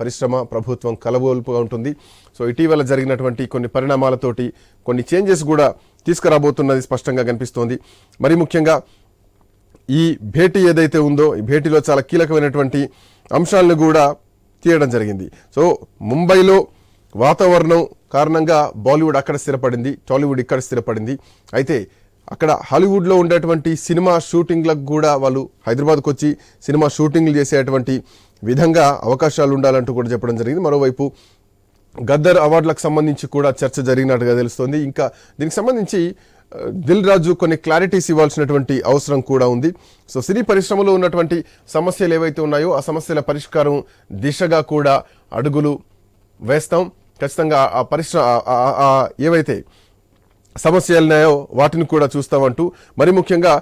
పరిశ్రమ ప్రభుత్వం కలబోల్పుగా ఉంటుంది. సో ఇటీవల జరిగినటువంటి కొన్ని పరిణామాలతోటి కొన్ని చేంజెస్ కూడా తీసుకురాబోతున్నది స్పష్టంగా కనిపిస్తోంది. మరి ముఖ్యంగా ఈ భేటీ ఏదైతే ఉందో ఈ భేటీలో చాలా కీలకమైనటువంటి అంశాలను కూడా తీయడం జరిగింది. సో ముంబైలో వాతావరణం కారణంగా బాలీవుడ్ అక్కడ స్థిరపడింది టాలీవుడ్ ఇక్కడ స్థిరపడింది. అయితే అక్కడ హాలీవుడ్లో ఉండేటువంటి సినిమా షూటింగ్లకు కూడా వాళ్ళు హైదరాబాద్కు వచ్చి సినిమా షూటింగ్లు చేసేటువంటి విధంగా అవకాశాలు ఉండాలంటూ కూడా చెప్పడం జరిగింది. మరోవైపు గద్దర్ అవార్డులకు సంబంధించి కూడా చర్చ జరిగినట్టుగా తెలుస్తోంది. ఇంకా దీనికి సంబంధించి దిల్ రాజు కొన్ని క్లారిటీస్ ఇవ్వాల్సినటువంటి అవసరం కూడా ఉంది. సో సినీ పరిశ్రమలో ఉన్నటువంటి సమస్యలు ఏవైతే ఉన్నాయో ఆ సమస్యల పరిష్కారం దిశగా కూడా అడుగులు వేస్తాం. ఖచ్చితంగా ఆ పరిశ్రమ ఏవైతే సమస్యలు ఉన్నాయో వాటిని కూడా చూస్తామంటూ మరి ముఖ్యంగా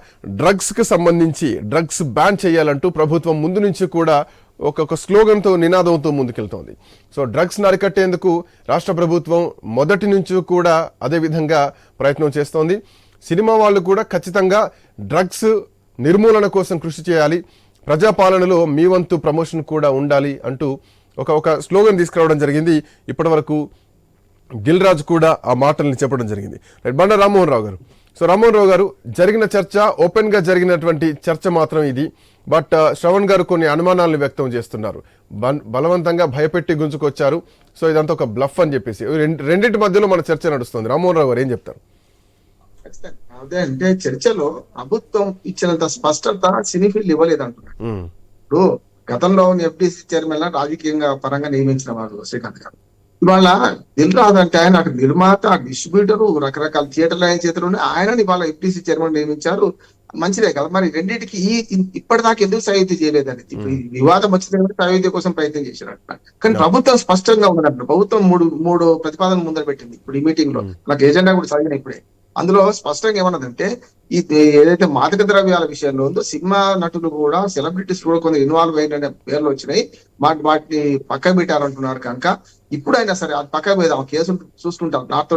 డ్రగ్స్కి సంబంధించి డ్రగ్స్ బ్యాన్ చేయాలంటూ ప్రభుత్వం ముందు నుంచి కూడా ఒక్కొక్క స్లోగన్తో నినాదంతో ముందుకెళ్తోంది. సో డ్రగ్స్ అరికట్టేందుకు రాష్ట్ర ప్రభుత్వం మొదటి నుంచి కూడా అదే విధంగా ప్రయత్నం చేస్తోంది. సినిమా వాళ్ళు కూడా ఖచ్చితంగా డ్రగ్స్ నిర్మూలన కోసం కృషి చేయాలి. ప్రజాపాలనలో మీ వంతు ప్రమోషన్ కూడా ఉండాలి అంటూ ఒక ఒక స్లోగన్ తీసుకురావడం జరిగింది. ఇప్పటివరకు దిల్ రాజు కూడా ఆ మాటల్ని చెప్పడం జరిగింది. రైట్ బండ రామ్మోహన్ రావు గారు. సో రామ్మోహన్ రావు గారు జరిగిన చర్చ ఓపెన్గా జరిగినటువంటి చర్చ మాత్రం ఇది. బట్ ఆ, శ్రవణ్ గారు కొన్ని అనుమానాలను వ్యక్తం చేస్తున్నారు. బలవంతంగా భయపెట్టి గుంజుకొచ్చారు. సో ఇదంతా ఒక బ్లఫ్ అని చెప్పేసి. రెండు- రెండింటి మధ్యలో మన చర్చ నడుస్తుంది. రామ్మోహన్ రావు గారు ఏం చెప్తారు. అదే అంటే చర్చలో ప్రభుత్వం ఇచ్చినంత స్పష్టత సినీ ఫీల్డ్ ఇవ్వలేదు అంటున్నాడు ఇప్పుడు గతంలో ఎఫ్డిసి చైర్మన్ రాజకీయంగా పరంగా నియమించిన వారు శ్రీకాంత్ గారు. ఇవాళ దిల్ అంటే ఆయన నిర్మాత డిస్ట్రిబ్యూటర్ రకరకాల థియేటర్లు ఆయన చేతులు ఉన్నాయి ఆయన ఇవాళ ఎఫ్డిసి చైర్మన్ నియమించారు. మంచిదే కదా. మరి రెండింటికి ఈ ఇప్పటిదాకా ఎందుకు సహాయత చేయలేదని ఇప్పుడు వివాదం వచ్చింది సహాయత కోసం ప్రయత్నం చేశారు అంటున్నారు. కానీ ప్రభుత్వం స్పష్టంగా ఉన్నట్టు ప్రభుత్వం మూడు మూడు ప్రతిపాదనలు ముందర పెట్టింది. ఇప్పుడు ఈ మీటింగ్లో నాకు ఏజెండా కూడా చదివిన ఇప్పుడే. అందులో స్పష్టంగా ఏమన్నదంటే ఈ ఏదైతే మాదక ద్రవ్యాల విషయంలో ఉందో సినిమా నటులు కూడా సెలబ్రిటీస్ కూడా కొంత ఇన్వాల్వ్ అయిన పేర్లు వచ్చినాయి. వాటి వాటిని పక్క పెట్టారంటున్నారు కనుక ఇప్పుడైనా సరే అది పక్క మీద కేసు చూసుకుంటాం నార్త్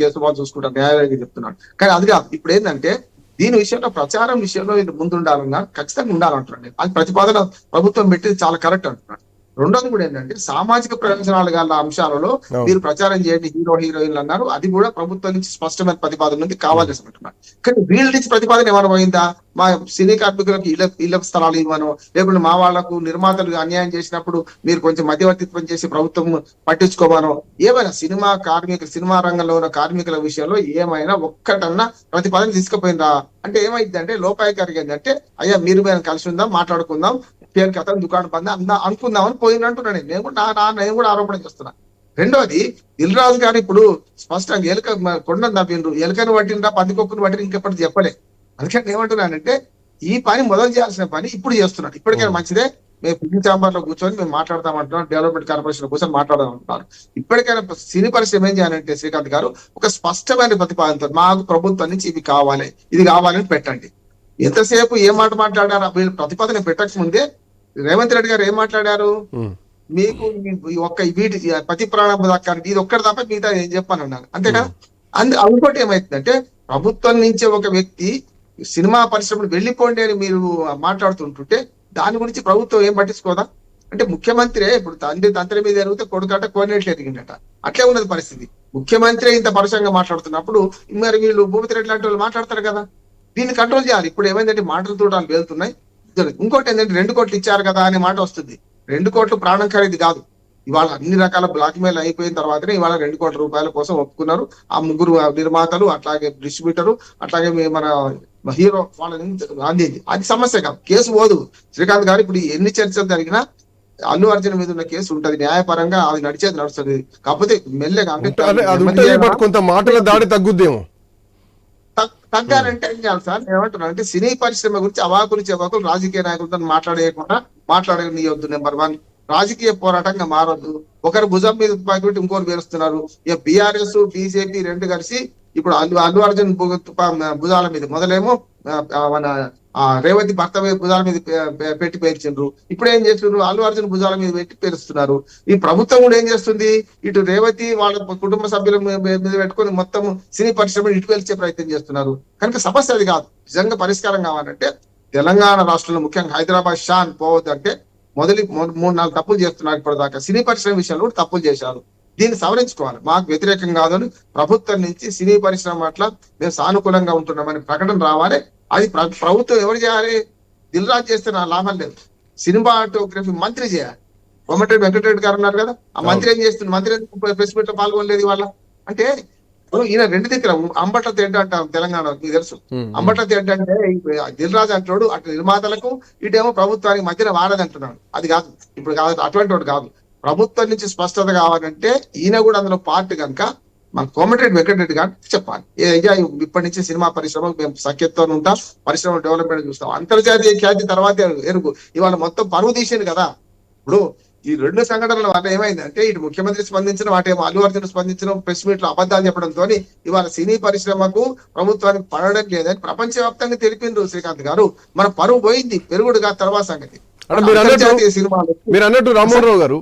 కేసు వాళ్ళు చూసుకుంటాం న్యాయాలయం చెప్తున్నాడు. కానీ అది కాదు. ఇప్పుడు ఏంటంటే దీని విషయంలో ప్రచారం విషయంలో ఇది ముందు ఉండాలన్నా ఖచ్చితంగా ఉండాలంటున్నాడు. అది ప్రతిపాదన ప్రభుత్వం పెట్టేది చాలా కరెక్ట్ అంటున్నాడు. రెండోది కూడా ఏంటంటే సామాజిక ప్రయోజనాలు గల అంశాలలో. మీరు ప్రచారం చేయండి హీరో హీరోయిన్లు అన్నారు. అది కూడా ప్రభుత్వం నుంచి స్పష్టమైన ప్రతిపాదన ఉంది కావాల్సి అంటున్నారు కానీ వీళ్ళ నుంచి ప్రతిపాదన ఏమైనా పోయిందా? మా సినీ కార్మికులకు ఇళ్ళ ఇళ్ళ స్థలాలు ఇవ్వను లేకుంటే మా వాళ్ళకు నిర్మాతలు అన్యాయం చేసినప్పుడు మీరు కొంచెం మధ్యవర్తిత్వం చేసి ప్రభుత్వం పట్టించుకోమను. ఏమైనా సినిమా కార్మికులు సినిమా రంగంలో ఉన్న కార్మికుల విషయంలో ఏమైనా ఒక్కటన్నా ప్రతిపాదన తీసుకుపోయిందా? అంటే ఏమైంది అంటే లోపాయకారికి ఏంటంటే అయ్యా మీరు మేము కలిసి ఉందాం మాట్లాడుకుందాం పేరు కథ దుకాణం పంది? అందా అనుకుందామని పోయినట్టున్నాను నేను. కూడా నా నా- నేను కూడా ఆరోపణ చేస్తున్నా. రెండోది దిల్ రాజు గారు ఇప్పుడు స్పష్టంగా ఎలుక కొండను తప్పిండ్రు ఎలుకను పట్టిండ్రా పందికొక్కును పట్టిన ఇంకెప్పటి చెప్పలే. అందుకని ఏమంటున్నానంటే ఈ పని మొదలు చేయాల్సిన పని ఇప్పుడు చేస్తున్నాడు. ఇప్పటికైనా మంచిదే. మేము పిల్లి చాంబర్లో కూర్చొని మేము మాట్లాడతామంటున్నాం డెవలప్మెంట్ కార్పొరేషన్ కూర్చొని మాట్లాడదామంటున్నారు ఇప్పటికైనా సినీ పరిశ్రమ ఏం చేయాలంటే శ్రీకాంత్ గారు ఒక స్పష్టమైన ప్రతిపాదనతో మాకు ప్రభుత్వం నుంచి ఇవి కావాలి ఇది కావాలని పెట్టండి. ఎంతసేపు ఏం మాట మాట్లాడారు వీళ్ళు ప్రతిపాదన పెట్టక ముందే రేవంత్ రెడ్డి గారు ఏం మాట్లాడారు? మీకు ఒక్క వీటి ప్రతి ప్రాణం దక్కాలి. ఇది ఒక్కటి తప్ప మిగతా ఏం చెప్పాను అన్నారు అంతేనా? అందు ఇంకోటి ఏమైతుందంటే ప్రభుత్వం నుంచి ఒక వ్యక్తి సినిమా పరిశ్రమను వెళ్ళిపోండి అని మీరు మాట్లాడుతుంటుంటే దాని గురించి ప్రభుత్వం ఏం పట్టించుకోదా? అంటే ముఖ్యమంత్రి ఇప్పుడు తండ్రి తంత్రి మీద ఎరిగితే కొడుకట కోనేట్లు ఎదిగిండట అట్లే ఉన్నది పరిస్థితి. ముఖ్యమంత్రి ఇంత పరుషంగా మాట్లాడుతున్నప్పుడు మరి వీళ్ళు భూపతి రెడ్డి లాంటి వాళ్ళు మాట్లాడతారు కదా. దీన్ని కంట్రోల్ చేయాలి. ఇప్పుడు ఏమైందంటే మాటలు తూటాలు వెళ్తున్నాయి ఇంకోటి ఏంటంటే రెండు కోట్లు ఇచ్చారు కదా అనే మాట వస్తుంది. రెండు కోట్లు ప్రాణం ఖరీదు కాదు. ఇవాళ అన్ని రకాల బ్లాక్ మెయిల్ అయిపోయిన తర్వాతనే ఇవాళ రెండు కోట్ల రూపాయల కోసం ఒప్పుకున్నారు. ఆ ముగ్గురు నిర్మాతలు అట్లాగే డిస్ట్రిబ్యూటర్ అట్లాగే మన హీరో వాళ్ళని అందింది అది సమస్య కాదు. కేసు పోదు. శ్రీకాంత్ గారు ఇప్పుడు ఎన్ని చర్చలు జరిగినా అల్లు అర్జున్ మీద ఉన్న కేసు ఉంటది. న్యాయపరంగా అది నడిచేది నడుస్తుంది. కాకపోతే మెల్లగా అంటే కొంత మాటల దాడి తగ్గుద్దేమో. తగ్- తగ్గాలంటే ఏం చేయాలి సార్? ఏమంటున్నాను అంటే సినీ పరిశ్రమ గురించి అవాకులు చెవాకులు రాజకీయ నాయకులతో మాట్లాడేయకుండా మాట్లాడనీయొద్దు నెంబర్ వన్. రాజకీయ పోరాటంగా మారొద్దు. ఒకరు భుజం మీద పెట్టి ఇంకోరు పేరుస్తున్నారు ఇక బీఆర్ఎస్ బీజేపీ రెండు కలిసి ఇప్పుడు అల్లు అల్లు అర్జున్ భుజాల మీద. మొదలేమో మన ఆ రేవతి భర్త మీద భుజాల మీద పెట్టి పేర్చిండ్రు ఇప్పుడు ఏం చేస్తున్నారు అల్లు అర్జున్ భుజాల మీద పెట్టి పేరుస్తున్నారు ఈ ప్రభుత్వం కూడా ఏం చేస్తుంది? ఇటు రేవతి వాళ్ళ కుటుంబ సభ్యుల మీద పెట్టుకొని మొత్తం సినీ పరిశ్రమ ఇటు వెలిచే ప్రయత్నం చేస్తున్నారు. కనుక సమస్య అది కాదు. నిజంగా పరిష్కారం కావాలంటే తెలంగాణ రాష్ట్రంలో ముఖ్యంగా హైదరాబాద్ షాన్ పోవద్దంటే మొదటి మూడు నాలుగు తప్పులు చేస్తున్నారు ఇప్పటిదాకా. సినీ పరిశ్రమ విషయంలో కూడా తప్పులు చేశారు. దీన్ని సవరించుకోవాలి. మాకు వ్యతిరేకం కాదని ప్రభుత్వం నుంచి సినీ పరిశ్రమ పట్ల మేము సానుకూలంగా ఉంటున్నామని ప్రకటన రావాలి. అది ప్ర- ప్రభుత్వం ఎవరు చేయాలి? దిల్ రాజు చేస్తే నా లాభం లేదు. సినిమాటోగ్రఫీ మంత్రి చేయాలి. కొమ్మటిరెడ్డి వెంకటరెడ్డి గారు ఉన్నారు కదా. ఆ మంత్రి ఏం చేస్తుంది? మంత్రి ప్రెస్ మీట్లో పాల్గొనలేదు ఇవాళ. అంటే ఈయన రెండు దగ్గర అంబట్ల తింట అంటారు తెలంగాణ మీకు తెలుసు. అంబట్ల తింట అంటే దిల్ రాజు అంటాడు అటు నిర్మాతలకు ఇటేమో ప్రభుత్వానికి మధ్యన వాడదంటున్నాడు. అది కాదు. ఇప్పుడు కాదు అటువంటి వాడు కాదు. ప్రభుత్వం నుంచి స్పష్టత కావాలంటే ఈయన కూడా అందులో పార్ట్ కనుక మన కోమటిరెడ్డి వెంకటరెడ్డి గారు చెప్పాలి. అయ్యా ఇప్పటి నుంచి సినిమా పరిశ్రమ మేము సఖ్యతతో ఉంటాం పరిశ్రమ డెవలప్మెంట్ చూస్తాం. అంతర్జాతీయ ఖ్యాతి తర్వాత ఎరుగు. ఇవాళ మొత్తం పరువు తీసింది కదా. ఇప్పుడు ఈ రెండు సంఘటనల వల్ల ఏమైందంటే ఇటు ముఖ్యమంత్రి స్పందించిన వాటేమో అల్లు అర్జున్ స్పందించడం ప్రెస్ మీట్లో అబద్ధాలు చెప్పడంతో ఇవాళ సినీ పరిశ్రమకు ప్రభుత్వానికి పడడం లేదని ప్రపంచవ్యాప్తంగా తెలిపిండ్రు శ్రీకాంత్ గారు. మన పరువు పోయింది పెరుగుడుగా తర్వాత సంగతి. అంతర్జాతీయ సినిమాలు మీరు అన్నట్టు రామ్మోహన్ రావు గారు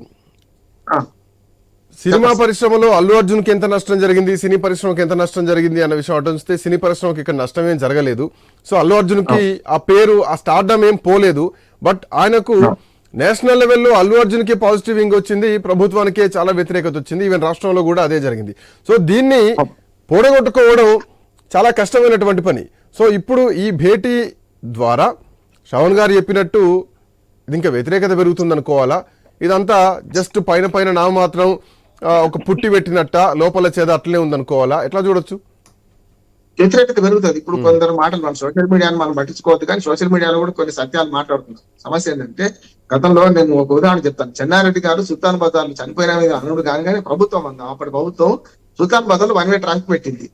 సినిమా పరిశ్రమలో అల్లు అర్జున్కి ఎంత నష్టం జరిగింది సినీ పరిశ్రమకి ఎంత నష్టం జరిగింది అన్న విషయం అటు ఉంచితే సినీ పరిశ్రమకి ఇక్కడ నష్టం ఏం జరగలేదు. సో అల్లు అర్జున్కి ఆ. పేరు ఆ స్టార్డమ్ ఏం పోలేదు. బట్ ఆయనకు నేషనల్ లెవెల్లో అల్లు అర్జున్కి పాజిటివ్ ఇంగ్ వచ్చింది ప్రభుత్వానికే చాలా వ్యతిరేకత వచ్చింది. ఈవెన్ రాష్ట్రంలో కూడా అదే జరిగింది. సో దీన్ని పోడగొట్టుకోవడం చాలా కష్టమైనటువంటి పని. సో ఇప్పుడు ఈ భేటీ ద్వారా శ్రవణ్ గారు చెప్పినట్టు ఇది ఇంకా వ్యతిరేకత పెరుగుతుంది అనుకోవాలా ఇదంతా జస్ట్ పైన పైన నామమాత్రం ఒక పుట్టి పెట్టినట్ట లోపల చేద అట్లనే ఉందనుకోవాలా? ఎట్లా చూడొచ్చు? వ్యతిరేకత పెరుగుతుంది. ఇప్పుడు కొందరు మాటలు మనం సోషల్ మీడియాను మనం పట్టించుకోవద్దు కానీ సోషల్ మీడియాలో కూడా కొన్ని సత్యాలు మాట్లాడుతున్నాం సమస్య ఏంటంటే గతంలో నేను ఒక ఉదాహరణ చెప్తాను. చెన్నారెడ్డి గారు సుల్తాన్ బజార్లు చనిపోయిన మీద అనుడు కానీ ప్రభుత్వం అందా. అప్పటి ప్రభుత్వం సుల్తాన్ బజార్లో వన్ వే ట్రాఫిక్ పెట్టింది.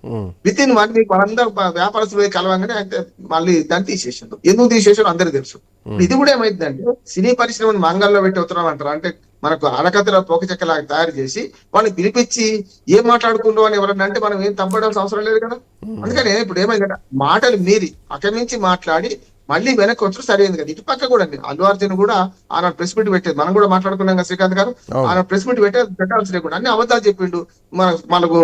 విత్ ఇన్ వన్ వీక్ వాళ్ళందరూ వ్యాపారస్తులు పోయి కలవంగానే అయితే మళ్ళీ దాన్ని తీసేసారు ఎందుకు తీసేసారు అందరికీ తెలుసు. ఇది కూడా ఏమైందంటే సినీ పరిశ్రమను మంగళలో పెట్టి ఉత్తరం అంటారు? అంటే మనకు అరకథల పోక చెక్కలాగా తయారు చేసి వాళ్ళని పిలిపించి ఏం మాట్లాడుకుంటూ అని ఎవరన్నా అంటే మనం ఏం తప్పడాల్సిన అవసరం లేదు కదా. అందుకని ఇప్పుడు ఏమైందంటే మాటలు మీరి అక్కడి మాట్లాడి మళ్ళీ వెనక్కి వచ్చి సరైంది కదా. ఇటు పక్క కూడా అండి. అల్లు అర్జున్ కూడా ఆనాడు ప్రెస్ మీట్ పెట్టేది. మనం కూడా మాట్లాడుకున్నాం కదా శ్రీకాంత్ గారు. ఆనాడు ప్రెస్ మీట్ పెట్టే పెట్టాల్సి లేకుండా అన్ని అబద్ధాలు చెప్పిండు. మన మనకు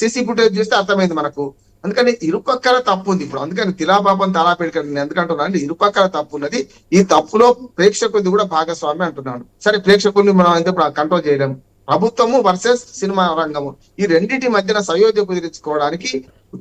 సీసీ ఫుటేజ్ చూస్తే అర్థమైంది మనకు. అందుకని ఇరుపక్కల తప్పు ఉంది. ఇప్పుడు అందుకని తిలాపాపం తలా పెడకండి నేను ఎందుకంటున్నా అంటే ఇరుపక్కల తప్పు ఉన్నది. ఈ తప్పులో ప్రేక్షకులది కూడా భాగస్వామి అంటున్నాను సరే ప్రేక్షకుల్ని మనం ఎందుకు కంట్రోల్ చేయడం ప్రభుత్వము వర్సెస్ సినిమా రంగము. ఈ రెండింటి మధ్యన సయోధ్య కుదిరించుకోవడానికి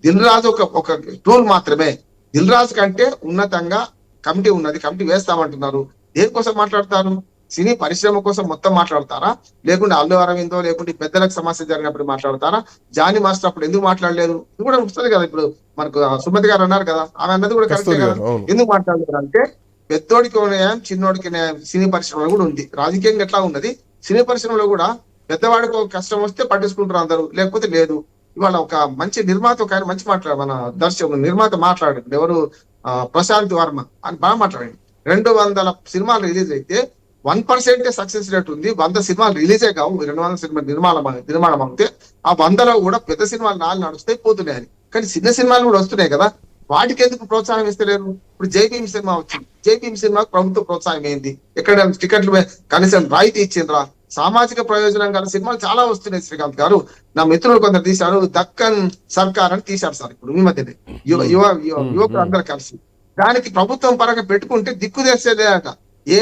దిల్ రాజు ఒక ఒక టూల్ మాత్రమే. దిల్ రాజు కంటే ఉన్నతంగా కమిటీ ఉన్నది కమిటీ వేస్తామంటున్నారు. దేనికోసం మాట్లాడతారు? సినీ పరిశ్రమ కోసం మొత్తం మాట్లాడతారా? లేకుంటే అల్లు అరవిందో లేకుంటే పెద్దలకు సమస్య జరిగినప్పుడు మాట్లాడతారా? జానీ మాస్టర్ అప్పుడు ఎందుకు మాట్లాడలేదు ఇది కూడా వస్తుంది కదా ఇప్పుడు మనకు సుమతి గారు అన్నారు కదా ఆమె అన్నది కూడా కరెక్టే కదా. ఎందుకు మాట్లాడలేదు అంటే పెద్దోడికి న్యాయం చిన్నోడికి న్యాయం సినీ పరిశ్రమలో కూడా ఉంది. రాజకీయంగా ఎట్లా ఉన్నది? సినీ పరిశ్రమలో కూడా పెద్దవాడికి ఒక కష్టం వస్తే పట్టించుకుంటారు అందరూ లేకపోతే లేదు. ఇవాళ ఒక మంచి నిర్మాత ఒక ఆయన మంచి మాట్లాడు మన దర్శకుడు నిర్మాత మాట్లాడండి. ఎవరు? ఆ, ప్రశాంత్ వర్మ. అని బాగా మాట్లాడండి. రెండు వందల సినిమాలు రిలీజ్ అయితే వన్ పర్సెంటే సక్సెస్ రేట్ ఉంది. వంద సినిమాలు రిలీజే కావు. రెండు వందల సినిమా నిర్మాణం నిర్మాణం అవుతే ఆ వందలో కూడా పెద్ద సినిమాలు నాలుగు నడుస్తాయి పోతున్నాయి అని. కానీ చిన్న సినిమాలు కూడా వస్తున్నాయి కదా. వాటికి ఎందుకు ప్రోత్సాహం ఇస్తలేరు? ఇప్పుడు జైభీం సినిమా వచ్చింది. జైభీం సినిమాకు ప్రభుత్వ ప్రోత్సాహం ఏంది? ఎక్కడ టికెట్లు కనీసం రాయితీ ఇచ్చిండ్రా? సామాజిక ప్రయోజనం గల సినిమాలు చాలా వస్తున్నాయి శ్రీకాంత్ గారు. నా మిత్రులు కొందరు తీశారు దక్కన్ సర్కార్ అని తీశారు సార్ ఇప్పుడు మీ మధ్యనే. యువ యువ యువ- యువకులు అందరు కలిసి. దానికి ప్రభుత్వం పరంగా పెట్టుకుంటే దిక్కు తెచ్చేదే అట ఏ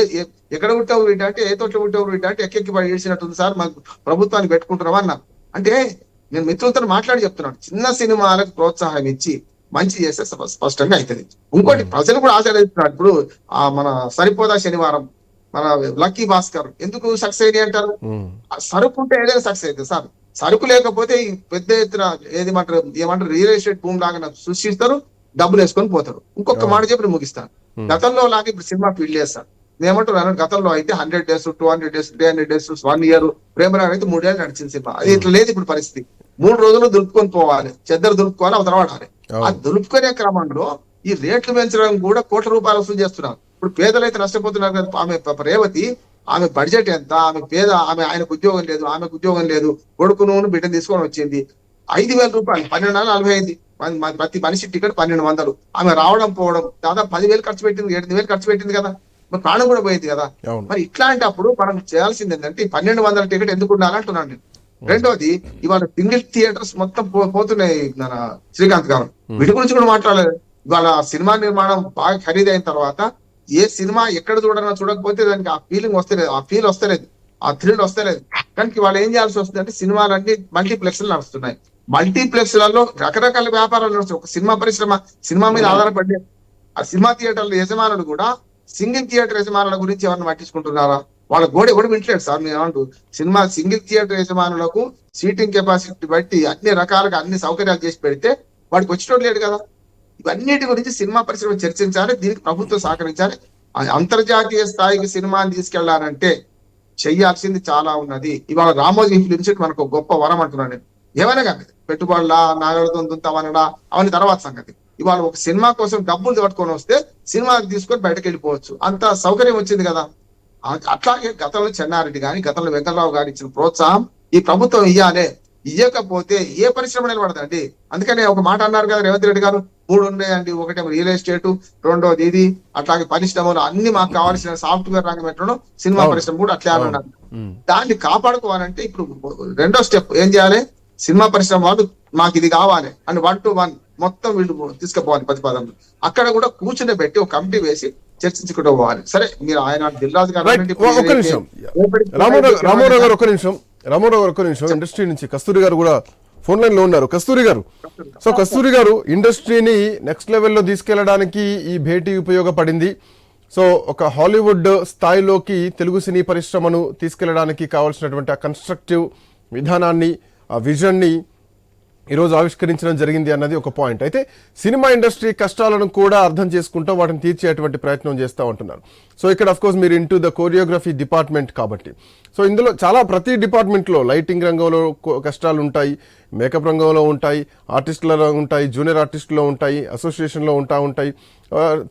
ఎక్కడ పుట్టావు వీట అంటే ఏ తోట పుట్టావు వీట అంటే ఎక్కెక్కి పడి ఏడ్చినట్టుంది సార్ మాకు ప్రభుత్వాన్ని పెట్టుకుంటున్నావా అన్నారు. అంటే నేను మిత్రులతో మాట్లాడి చెప్తున్నాను చిన్న సినిమాలకు ప్రోత్సాహం ఇచ్చి మంచి చేస్తే స్ప- స్పష్టంగా అవుతుంది ఇంకోటి ప్రజలు కూడా ఆచరిస్తున్నారు ఇప్పుడు ఆ మన సరిపోదా శనివారం మన లక్కీ భాస్కర్ ఎందుకు సక్సెస్ అయ్యి అంటారు? సరుకు ఉంటే ఏదైనా సక్సెస్ అవుతుంది సార్. సరుకు లేకపోతే ఈ పెద్ద ఎత్తున ఏది ఏమంటారు ఏమంటారు రియల్ ఎస్టేట్ భూమి లాగా సృష్టిస్తారు డబ్బులు వేసుకొని పోతారు. ఇంకొక మాట చెప్పి ముగిస్తాను. గతంలో లాగా ఇప్పుడు సినిమా ఫీల్డ్ చేస్తారు ఏమంటారు గతంలో అయితే hundred days two hundred days three hundred days one year ప్రేమరాగ అయితే మూడేళ్ళు నడిచింది సినిమా. అది ఇట్లా లేదు ఇప్పుడు పరిస్థితి. మూడు రోజులు దులుపుకొని పోవాలి చెద్దరు దులుపుకోవాలి అవతల పడాలి. ఆ. దులుపుకునే క్రమంలో ఈ రేట్లు పెంచడం కూడా కోట్ల రూపాయలు వసూలు చేస్తున్నారు. ఇప్పుడు పేదలైతే నష్టపోతున్నారు కదా. ఆమె రేవతి ఆమె బడ్జెట్ ఎంత? ఆమె పేద ఆమె ఆయనకు ఉద్యోగం లేదు ఆమెకు ఉద్యోగం లేదు కొడుకును బిడ్డను తీసుకొని వచ్చింది. ఐదు వేల రూపాయలు పన్నెండు వందల నలభై ఐదు. ప్రతి మనిషి టికెట్ పన్నెండు వందలు. ఆమె రావడం పోవడం దాదాపు పదివేలు ఖర్చు పెట్టింది ఎనిమిది వేలు ఖర్చు పెట్టింది కదా. మరి ప్రాణం కూడా పోయింది కదా. మరి ఇట్లాంటప్పుడు మనం చేయాల్సింది ఏంటంటే పన్నెండు వందల టికెట్ ఎందుకు ఉండాలంటున్నాను నేను. రెండోది ఇవాళ సింగిల్ థియేటర్స్ మొత్తం పోతున్నాయి మన శ్రీకాంత్ గారు. వీటి గురించి కూడా మాట్లాడలేదు. ఇవాళ సినిమా నిర్మాణం బాగా ఖరీదైన తర్వాత ఏ సినిమా ఎక్కడ చూడన్నా చూడకపోతే దానికి ఆ ఫీలింగ్ వస్తలేదు. ఆ ఫీల్ వస్తలేదు. ఆ థ్రిల్ వస్తలేదు. కానీ వాళ్ళు ఏం చేయాల్సి వస్తుంది అంటే సినిమాలన్నీ మల్టీప్లెక్స్ నడుస్తున్నాయి. మల్టీప్లెక్స్లలో రకరకాల వ్యాపారాలు నడుస్తాయి ఒక సినిమా పరిశ్రమ సినిమా మీద ఆధారపడి ఆ సినిమా థియేటర్ల యజమానులు కూడా సింగిల్ థియేటర్ యజమానుల గురించి ఎవరిని పట్టించుకుంటున్నారా? వాళ్ళ గోడ ఎవడు వింటలేడు సార్? నేను ఏమంటూ సినిమా సింగిల్ థియేటర్ యజమానులకు సీటింగ్ కెపాసిటీ బట్టి అన్ని రకాలుగా అన్ని సౌకర్యాలు చేసి పెడితే వాడికి వచ్చేటోడు లేడు కదా. ఇవన్నిటి గురించి సినిమా పరిశ్రమ చర్చించాలి దీనికి ప్రభుత్వం సహకరించాలి. ఆ అంతర్జాతీయ స్థాయికి సినిమాని తీసుకెళ్ళాలంటే చెయ్యాల్సింది చాలా ఉన్నది. ఇవాళ రామోజీ ఫిలిం సిటీ మనకు ఒక గొప్ప వరం అంటున్నాను నేను. ఏమైనా కానీ పెట్టుబడుల నాగలతో దుంతమనడా అవన్నీ తర్వాత సంగతి. ఇవాళ ఒక సినిమా కోసం డబ్బులు పట్టుకొని వస్తే సినిమా తీసుకొని బయటకు వెళ్ళిపోవచ్చు అంత సౌకర్యం వచ్చింది కదా. అట్లాగే గతంలో చెన్నారెడ్డి గాని గతంలో వెంకటరావు గారు ఇచ్చిన ప్రోత్సాహం ఈ ప్రభుత్వం ఇయ్యాలే. ఇయ్యకపోతే ఏ పరిశ్రమ నిలబడదండి? అందుకనే ఒక మాట అన్నారు కదా రేవంత్ రెడ్డి గారు మూడు ఉన్నాయండి ఒకటేమో రియల్ ఎస్టేట్ రెండోది ఇది అట్లాగే పరిశ్రమలు అన్ని మాకు కావాల్సిన సాఫ్ట్వేర్ రంగం ఎట్లనో సినిమా. పరిశ్రమ కూడా అట్లే. అన్నారు. దాన్ని కాపాడుకోవాలంటే ఇప్పుడు రెండో స్టెప్ ఏం చేయాలి? సినిమా పరిశ్రమ వాళ్ళు మాకు ఇది కావాలి అని వన్ టు వన్ మొత్తం వీళ్ళు తీసుకుపోవాలి ప్రతిపాదనలు. అక్కడ కూడా కూర్చుని పెట్టి ఒక కమిటీ వేసి చర్చించుకుంటూ పోవాలి. సరే మీరు ఆయన దిల్రాజు గారు ఒక్క నిమిషం. ఒక్క నిమిషం. రామారావు గారు ఒక్క నిమిషం ఇండస్ట్రీ నుంచి కస్తూరి గారు కూడా ఫోన్ లైన్లో ఉన్నారు. కస్తూరి గారు సో కస్తూరి గారు ఇండస్ట్రీని నెక్స్ట్ లెవెల్లో తీసుకెళ్ళడానికి ఈ భేటీ ఉపయోగపడింది. సో ఒక హాలీవుడ్ స్థాయిలోకి తెలుగు సినీ పరిశ్రమను తీసుకెళ్ళడానికి కావాల్సినటువంటి ఆ కన్స్ట్రక్టివ్ విధానాన్ని ఆ విజన్ని ఈరోజు ఆవిష్కరించడం జరిగింది అన్నది ఒక పాయింట్. అయితే సినిమా ఇండస్ట్రీ కష్టాలను కూడా అర్థం చేసుకుంటూ వాటిని తీర్చేటువంటి ప్రయత్నం చేస్తూ ఉంటున్నారు. సో ఇక్కడ అఫ్ కోర్స్ మీరు ఇంటూ ద కోరియోగ్రఫీ డిపార్ట్మెంట్ కాబట్టి. సో ఇందులో చాలా ప్రతి డిపార్ట్మెంట్లో లైటింగ్ రంగంలో కష్టాలు ఉంటాయి మేకప్ రంగంలో ఉంటాయి ఆర్టిస్టులలో ఉంటాయి జూనియర్ ఆర్టిస్టులో ఉంటాయి అసోసియేషన్లో ఉంటా ఉంటాయి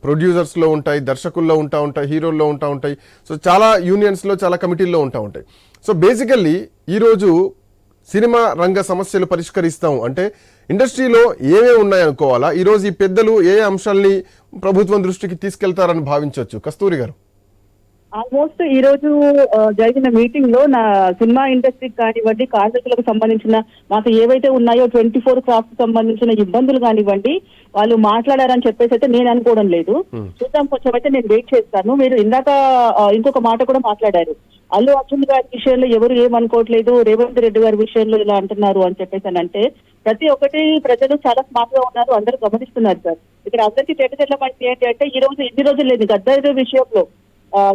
ప్రొడ్యూసర్స్లో ఉంటాయి దర్శకుల్లో ఉంటా ఉంటాయి హీరోల్లో ఉంటా ఉంటాయి. సో చాలా యూనియన్స్లో చాలా కమిటీల్లో ఉంటా ఉంటాయి. సో బేసికల్లీ ఈరోజు సినిమా రంగ సమస్యలు పరిష్కరిస్తాం. అంటే ఇండస్ట్రీలో ఏమేమి ఉన్నాయనుకోవాలా? ఈరోజు ఈ పెద్దలు ఏ ఏ అంశాల్ని ప్రభుత్వం దృష్టికి తీసుకెళ్తారని భావించవచ్చు? కస్తూరి గారు. ఆల్మోస్ట్ ఈ రోజు జరిగిన మీటింగ్లో నా సినిమా ఇండస్ట్రీకి కానివ్వండి కార్మికులకు సంబంధించిన మాకు ఏవైతే ఉన్నాయో ట్వంటీ ఫోర్ క్రాఫ్ట్ సంబంధించిన ఇబ్బందులు కానివ్వండి వాళ్ళు మాట్లాడారని చెప్పేసి అయితే నేను అనుకోవడం లేదు. చూద్దాం కొంచెం అయితే నేను వెయిట్ చేస్తాను. మీరు ఇందాక ఇంకొక మాట కూడా మాట్లాడారు. అల్లు అర్జున్ గారి విషయంలో ఎవరు ఏమనుకోవట్లేదు రేవంత్ రెడ్డి గారి విషయంలో ఇలా అంటున్నారు అని చెప్పేసి అని అంటే ప్రతి ఒక్కటి ప్రజలు చాలా స్మార్ట్గా ఉన్నారు అందరూ గమనిస్తున్నారు సార్. ఇక్కడ అందరికీ తేట తెల్లమంది ఏంటి అంటే ఈ రోజు ఎన్ని రోజులు లేదు. గద్దర్ విషయంలో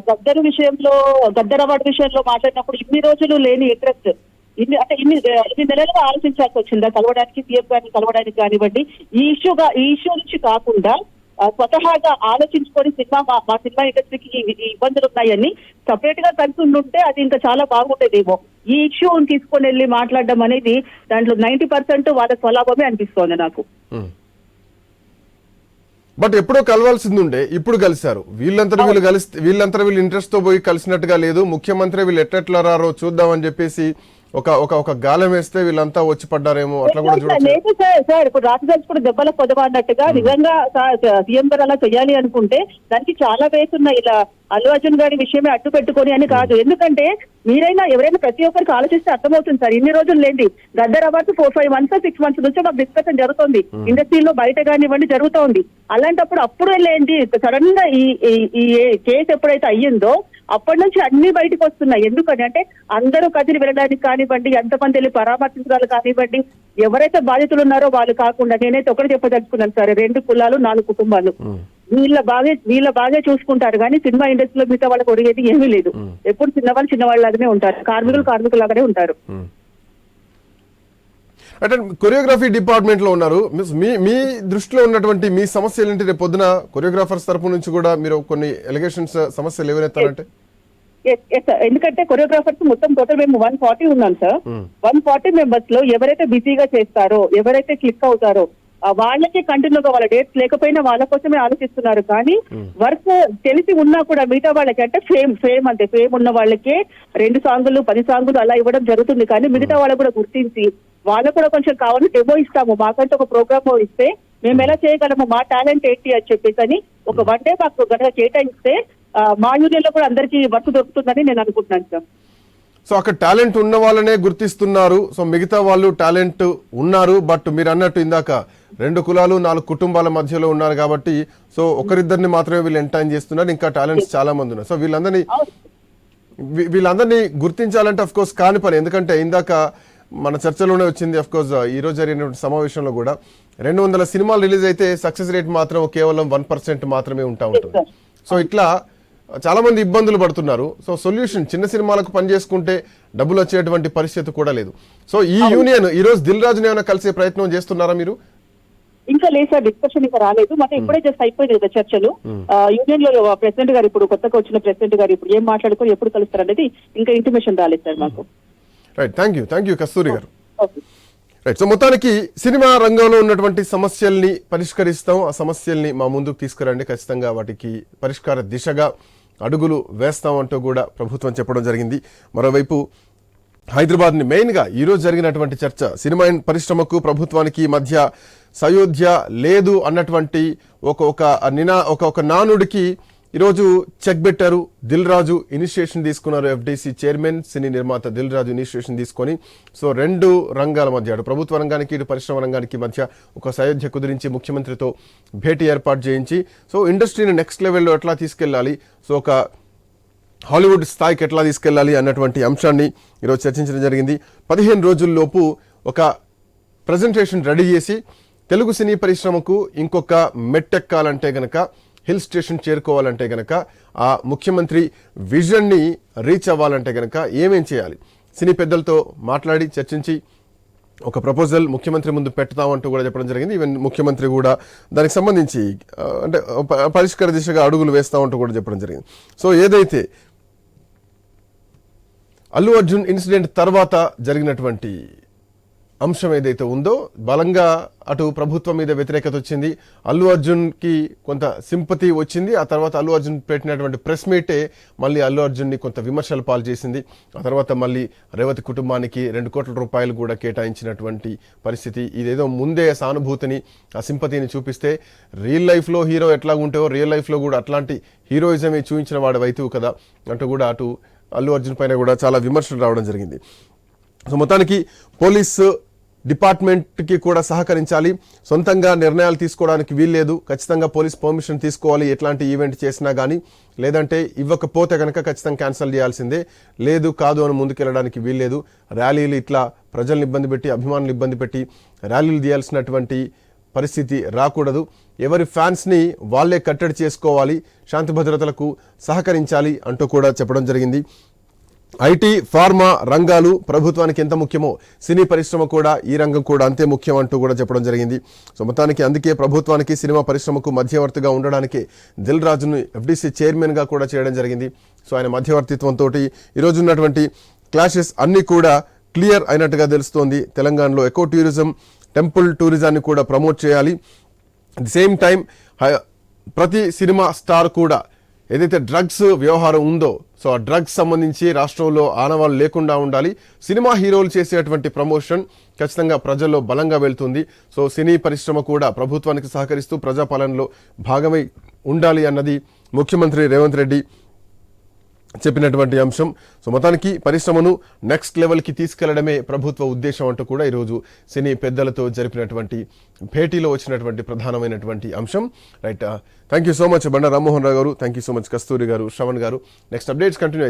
గద్దరు విషయంలో గద్దర్ అవార్డు విషయంలో మాట్లాడినప్పుడు ఇన్ని రోజులు లేని ఇంట్రెస్ట్ ఇన్ని అంటే ఇన్ని ఇన్ని నెలలుగా ఆలోచించాల్సి వచ్చిందా? కలవడానికి సీఎం గారిని కలవడానికి కానివ్వండి ఈ ఇష్యూగా ఈ ఇష్యూ నుంచి కాకుండా స్వతహాగా ఆలోచించుకొని సినిమా మా సినిమా ఇండస్ట్రీకి ఇబ్బందులు ఉన్నాయని సపరేట్గా కలిసి అది ఇంకా చాలా బాగుండేదేమో. ఈ ఇష్యూని తీసుకొని వెళ్ళి మాట్లాడడం అనేది దాంట్లో నైన్టీ పర్సెంట్ వాళ్ళ స్వలాభమే అనిపిస్తోంది నాకు. బట్ ఎప్పుడో కలవాల్సింది ఉండే ఇప్పుడు కలిశారు. వీళ్ళంతా వీళ్ళు కలిసి వీళ్ళంతా వీళ్ళు ఇంట్రెస్ట్తో పోయి కలిసినట్టుగా లేదు. ముఖ్యమంత్రి వీళ్ళు ఎట్టెట్లా రారో చూద్దామని చెప్పేసి ఒక ఒక ఒక గాలం వేస్తే వీళ్ళంతా వచ్చి పడ్డారేమో అట్లా కూడా చూడొచ్చు. లేదు సార్ సార్ ఇప్పుడు రాజధాని కూడా దెబ్బల పొదవ అన్నట్టుగా నిజంగా సీఎం గారు అలా చేయాలి అనుకుంటే దానికి చాలా వేస్ ఉన్నాయి. ఇలా అల్లు అర్జున్ గారి విషయమే అడ్డు పెట్టుకొని అని కాదు. ఎందుకంటే మీరైనా ఎవరైనా ప్రతి ఒక్కరికి ఆలోచిస్తే అర్థమవుతుంది సార్. ఇన్ని రోజులు లేండి. Gaddar awards four five months six months నుంచి మాకు డిస్కషన్ జరుగుతుంది. ఇండస్ట్రీలో బయట కానివ్వండి జరుగుతోంది. అలాంటప్పుడు అప్పుడు లేండి. సడన్గా ఈ ఈ- ఈ కేసు ఎప్పుడైతే అయ్యిందో అప్పటి నుంచి అన్ని బయటకు వస్తున్నాయి. ఎందుకని? అంటే అందరూ కదిలి వెళ్ళడానికి కానివ్వండి ఎంతమంది వెళ్ళి పరామర్శించాలి కానివ్వండి ఎవరైతే బాధితులు ఉన్నారో వాళ్ళు కాకుండా నేనైతే ఒకటి చెప్పదలుచుకున్నాను సరే రెండు కులాలు నాలుగు కుటుంబాలు. వీళ్ళ బాగా వీళ్ళ బాగా చూసుకుంటారు కానీ సినిమా ఇండస్ట్రీలో మిగతా వాళ్ళకి ఒరిగేది ఏమీ లేదు. ఎప్పుడు చిన్నవాళ్ళు చిన్నవాళ్ళు లాగానే ఉంటారు. కార్మికులు కార్మికులాగానే ఉంటారు. అంటే కొరియోగ్రఫీ డిపార్ట్మెంట్లో ఉన్నారు మీ మీ దృష్టిలో ఉన్నటువంటి మీ సమస్యలు ఏంటి? రేపు పొద్దున కొరియోగ్రాఫర్స్ తరపు నుంచి కూడా మీరు కొన్ని ఎలిగేషన్స్ సమస్యలు ఏవైనా. ఎందుకంటే కొరియోగ్రాఫర్స్ మొత్తం టోటల్ మేము వన్ ఫార్టీ ఉన్నాం సార్. వన్ ఫార్టీ మెంబర్స్లో ఎవరైతే బిజీగా చేస్తారో ఎవరైతే క్లిక్ అవుతారో వాళ్ళకే కంటిన్యూగా వాళ్ళ డేట్స్ లేకపోయినా వాళ్ళ కోసమే ఆలోచిస్తున్నారు. కానీ వర్క్ తెలిసి ఉన్నా కూడా మిగతా వాళ్ళకి అంటే ఫేమ్ ఫేమ్ అంతే. ఫేమ్ ఉన్న వాళ్ళకే రెండు సాంగులు పది సాంగులు అలా ఇవ్వడం జరుగుతుంది. కానీ మిగతా వాళ్ళకు కూడా గుర్తించి వాళ్ళకు కూడా కొంచెం కావాలని డెమో ఇస్తాము. మాకంటే ఒక ప్రోగ్రామ్ ఇస్తే మేము ఎలా చేయగలము మా టాలెంట్ ఏంటి అని చెప్పేసి అని ఒక వన్ డే మాకు గనక కేటాయిస్తే మా యూనియన్లో కూడా అందరికీ వర్క్ దొరుకుతుందని నేను అనుకుంటున్నాను సార్. సో అక్కడ టాలెంట్ ఉన్న వాళ్ళనే గుర్తిస్తున్నారు. సో మిగతా వాళ్ళు టాలెంట్ ఉన్నారు. బట్ మీరు అన్నట్టు ఇందాక రెండు కులాలు నాలుగు కుటుంబాల మధ్యలో ఉన్నారు కాబట్టి సో ఒకరిద్దరిని మాత్రమే వీళ్ళు ఎంటైన్ చేస్తున్నారు. ఇంకా టాలెంట్స్ చాలా మంది ఉన్నారు. సో వీళ్ళందరినీ వీళ్ళందరినీ గుర్తించాలంటే అఫ్ కోర్స్ కాని పని. ఎందుకంటే ఇందాక మన చర్చలోనే వచ్చింది అఫ్ కోర్స్ ఈ రోజు జరిగినటువంటి సమావేశంలో కూడా. రెండు వందల సినిమాలు రిలీజ్ అయితే సక్సెస్ రేట్ మాత్రం కేవలం వన్ పర్సెంట్ మాత్రమే ఉంటా ఉంటుంది. సో ఇట్లా చాలా మంది ఇబ్బందులు పడుతున్నారు. సో సొల్యూషన్ చిన్న సినిమాలకు పని చేసుకుంటే డబ్బులు వచ్చేటువంటి పరిస్థితి కూడా లేదు. సో ఈ యూనియన్ ఈ రోజు దిల్ రాజుని ఏమైనా కలిసే ప్రయత్నం చేస్తున్నారా మీరు? ఇంకా లేదు సార్ డిస్కషన్ ఇంకా రాలేదు. మాకు ఇప్పుడే జస్ట్ అయిపోయింది కదా చర్చలు. ఆ, యూనియన్లో ప్రెసిడెంట్ గారు ఇప్పుడు కొత్తగా వచ్చిన ప్రెసిడెంట్ గారు ఇప్పుడు ఏం మాట్లాడుకొని ఎప్పుడు కలుస్తారు అనేది ఇంకా ఇంటిమేషన్ రాలేదు సార్ మాకు. Right thank you thank you Kasturi garu. Okay right so మొత్తానికి సినిమా రంగంలో ఉన్నటువంటి సమస్యల్ని పరిష్కరిస్తాం. ఆ సమస్యల్ని మా ముందుకు తీసుకురండి. ఖచ్చితంగా వాటికి పరిష్కార దిశగా అడుగులు వేస్తాం అంటూ కూడా ప్రభుత్వం చెప్పడం జరిగింది. మరోవైపు హైదరాబాద్ని మెయిన్గా ఈరోజు జరిగినటువంటి చర్చ సినిమా పరిశ్రమకు ప్రభుత్వానికి మధ్య సయోధ్య లేదు అన్నటువంటి ఒక ఒక నినా ఒక ఒక నానుడికి ఈరోజు చెక్ పెట్టారు దిల్ రాజు ఇనిషియేషన్ తీసుకున్నారు ఎఫ్డీసీ చైర్మన్ సినీ నిర్మాత దిల్ రాజు ఇనిషియేషన్ తీసుకొని. సో రెండు రంగాల మధ్య అటు ప్రభుత్వ రంగానికి ఇటు పరిశ్రమ రంగానికి మధ్య ఒక సయోధ్య కుదిరించి ముఖ్యమంత్రితో భేటీ ఏర్పాటు చేయించి సో ఇండస్ట్రీని నెక్స్ట్ లెవెల్లో ఎట్లా తీసుకెళ్ళాలి? సో ఒక హాలీవుడ్ స్థాయికి ఎట్లా తీసుకెళ్ళాలి అన్నటువంటి అంశాన్ని ఈరోజు చర్చించడం జరిగింది. పదిహేను రోజుల్లోపు ఒక ప్రజెంటేషన్ రెడీ చేసి తెలుగు సినీ పరిశ్రమకు ఇంకొక మెట్టెక్కాలంటే గనక హిల్ స్టేషన్ చేరుకోవాలంటే గనక ఆ ముఖ్యమంత్రి విజన్ని రీచ్ అవ్వాలంటే గనక ఏమేం చేయాలి? సినీ పెద్దలతో మాట్లాడి చర్చించి ఒక ప్రపోజల్ ముఖ్యమంత్రి ముందు పెడతామంటూ కూడా చెప్పడం జరిగింది. ఈవెన్ ముఖ్యమంత్రి కూడా దానికి సంబంధించి అంటే పరిష్కార దిశగా అడుగులు వేస్తామంటూ కూడా చెప్పడం జరిగింది. సో ఏదైతే అల్లు అర్జున్ ఇన్సిడెంట్ తర్వాత జరిగినటువంటి అంశం ఏదైతే ఉందో బలంగా అటు ప్రభుత్వం మీద వ్యతిరేకత వచ్చింది. అల్లు అర్జున్కి కొంత సింపతి వచ్చింది. ఆ తర్వాత అల్లు అర్జున్ పెట్టినటువంటి ప్రెస్ మీటే మళ్ళీ అల్లు అర్జున్ని కొంత విమర్శలు పాలు చేసింది. ఆ తర్వాత మళ్ళీ రేవతి కుటుంబానికి రెండు కోట్ల రూపాయలు కూడా కేటాయించినటువంటి పరిస్థితి. ఇదేదో ముందే సానుభూతిని ఆ సింపతిని చూపిస్తే రియల్ లైఫ్లో హీరో ఎట్లా ఉంటావో రియల్ లైఫ్లో కూడా అట్లాంటి హీరోయిజమే చూపించిన వాడు వైతువు కదా అంటూ కూడా అటు అల్లు అర్జున్ పైన కూడా చాలా విమర్శలు రావడం జరిగింది. సో మొత్తానికి పోలీస్ డిపార్ట్మెంట్కి కూడా సహకరించాలి. సొంతంగా నిర్ణయాలు తీసుకోవడానికి వీల్లేదు. ఖచ్చితంగా పోలీస్ పర్మిషన్ తీసుకోవాలి. ఎట్లాంటి ఈవెంట్ చేసినా కానీ లేదంటే ఇవ్వకపోతే కనుక ఖచ్చితంగా క్యాన్సిల్ చేయాల్సిందే. లేదు కాదు అని ముందుకెళ్ళడానికి వీల్లేదు. ర్యాలీలు ఇట్లా ప్రజల్ని ఇబ్బంది పెట్టి అభిమానులు ఇబ్బంది పెట్టి ర్యాలీలు తీయాల్సినటువంటి పరిస్థితి రాకూడదు. ఎవరి ఫ్యాన్స్ని వాళ్ళే కట్టడి చేసుకోవాలి. శాంతి భద్రతలకు సహకరించాలి అంటూ కూడా చెప్పడం జరిగింది. ఐటీ ఫార్మా రంగాలు ప్రభుత్వానికి ఎంత ముఖ్యమో సినీ పరిశ్రమ కూడా ఈ రంగం కూడా అంతే ముఖ్యం అంటూ కూడా చెప్పడం జరిగింది. సో మొత్తానికి అందుకే ప్రభుత్వానికి సినిమా పరిశ్రమకు మధ్యవర్తిగా ఉండడానికి దిల్ రాజును ఎఫ్డీసీ చైర్మన్గా కూడా చేయడం జరిగింది. సో ఆయన మధ్యవర్తిత్వంతో ఈరోజు ఉన్నటువంటి క్లాషెస్ అన్నీ కూడా క్లియర్ అయినట్టుగా తెలుస్తోంది. తెలంగాణలో ఎకో టూరిజం టెంపుల్ టూరిజాన్ని కూడా ప్రమోట్ చేయాలి. అట్ ది సేమ్ టైం ప్రతి సినిమా స్టార్ కూడా ఏదైతే డ్రగ్స్ వ్యవహారం ఉందో సో ఆ డ్రగ్స్ సంబంధించి రాష్ట్రంలో ఆనవాళ్ళు లేకుండా ఉండాలి. సినిమా హీరోలు చేసేటువంటి ప్రమోషన్ ఖచ్చితంగా ప్రజల్లో బలంగా వెళ్తుంది. సో సినీ పరిశ్రమ కూడా ప్రభుత్వానికి సహకరిస్తూ ప్రజాపాలనలో భాగమై ఉండాలి అన్నది ముఖ్యమంత్రి రేవంత్ రెడ్డి చెప్పినటువంటి అంశం. సో మొత్తానికి పరిశ్రమను నెక్స్ట్ లెవెల్కి తీసుకెళ్ళడమే ప్రభుత్వ ఉద్దేశం అంటూ కూడా ఈరోజు సినీ పెద్దలతో జరిపినటువంటి భేటీలో వచ్చినటువంటి ప్రధానమైనటువంటి అంశం. Right thank you so much Banda Rammohan Rao garu. Thank you so much Kasturi garu Shravan garu. Next updates continue